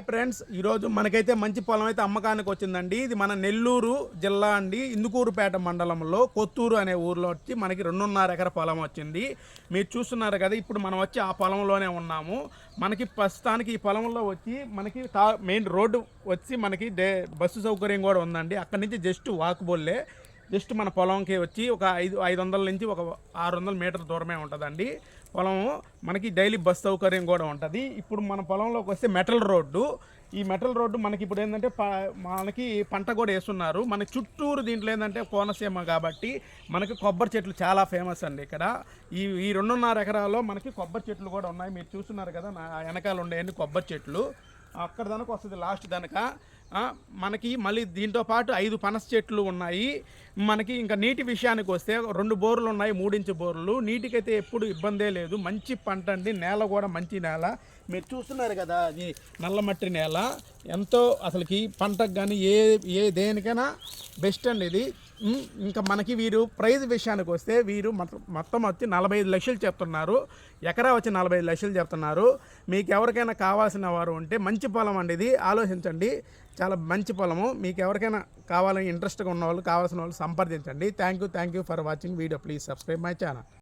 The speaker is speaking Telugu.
హాయ్ ఫ్రెండ్స్ ఈరోజు మనకైతే మంచి పొలం అయితే అమ్మకానికి వచ్చిందండి. ఇది మన నెల్లూరు జిల్లా అండి ఇందుకూరుపేట మండలంలో కొత్తూరు అనే ఊర్లో వచ్చి మనకి రెండున్నర ఎకర పొలం వచ్చింది. మీరు చూస్తున్నారు కదా ఇప్పుడు మనం వచ్చి ఆ పొలంలోనే ఉన్నాము. మనకి ప్రస్తుతానికి ఈ పొలంలో వచ్చి మనకి మెయిన్ రోడ్డు వచ్చి మనకి డే బస్సు సౌకర్యం కూడా ఉందండి. అక్కడి నుంచి జస్ట్ వాక్బోల్లే జస్ట్ మన పొలంకి వచ్చి ఒక ఐదు ఐదు వందల నుంచి ఒక ఆరు వందల మీటర్ దూరమే ఉంటుందండి. పొలం మనకి డైలీ బస్ సౌకర్యం కూడా ఉంటుంది. ఇప్పుడు మన పొలంలోకి వస్తే మెటల్ రోడ్డు. ఈ మెటల్ రోడ్డు మనకి ఇప్పుడు ఏంటంటే ప- మనకి పంట కూడా వేస్తున్నారు. మన చుట్టూరు దీంట్లో ఏంటంటే కోనసీమ కాబట్టి మనకి కొబ్బరి చెట్లు చాలా ఫేమస్ అండి ఇక్కడ. ఈ ఈ రెండున్నర ఎకరాల్లో మనకి కొబ్బరి చెట్లు కూడా ఉన్నాయి. మీరు చూస్తున్నారు కదా నా వెనకాల ఉండేవన్నీ కొబ్బరి చెట్లు. అక్కడ దానికి వస్తుంది లాస్ట్ దనక. మనకి మళ్ళీ దీంతో పాటు ఐదు పనస చెట్లు ఉన్నాయి. మనకి ఇంకా నీటి విషయానికి వస్తే రెండు బోర్లు ఉన్నాయి మూడించు బోర్లు. నీటికైతే ఎప్పుడు ఇబ్బందే లేదు. మంచి పంట అండి. నేల కూడా మంచి నేల. మీరు చూస్తున్నారు కదా అది నల్లమట్టి నేల. ఎంతో అసలుకి పంటకు కానీ ఏ ఏ దేనికైనా బెస్ట్ అండి ఇది. ఇంకా మనకి వీరు ప్రైజ్ విషయానికి వస్తే వీరు మొత్తం మొత్తం వచ్చి నలభై ఐదు లక్షలు చెప్తున్నారు. ఎకరా వచ్చి నలభై ఐదు లక్షలు చెప్తున్నారు. మీకు ఎవరికైనా కావాల్సిన వారు ఉంటే మంచి పొలం అండి ఇది. ఆలోచించండి. చాలా మంచి పొలము. మీకు ఎవరికైనా కావాలని ఇంట్రెస్ట్గా ఉన్న వాళ్ళు కావాల్సిన వాళ్ళు సంప్రదించండి. Thank you thank you for watching video please subscribe my channel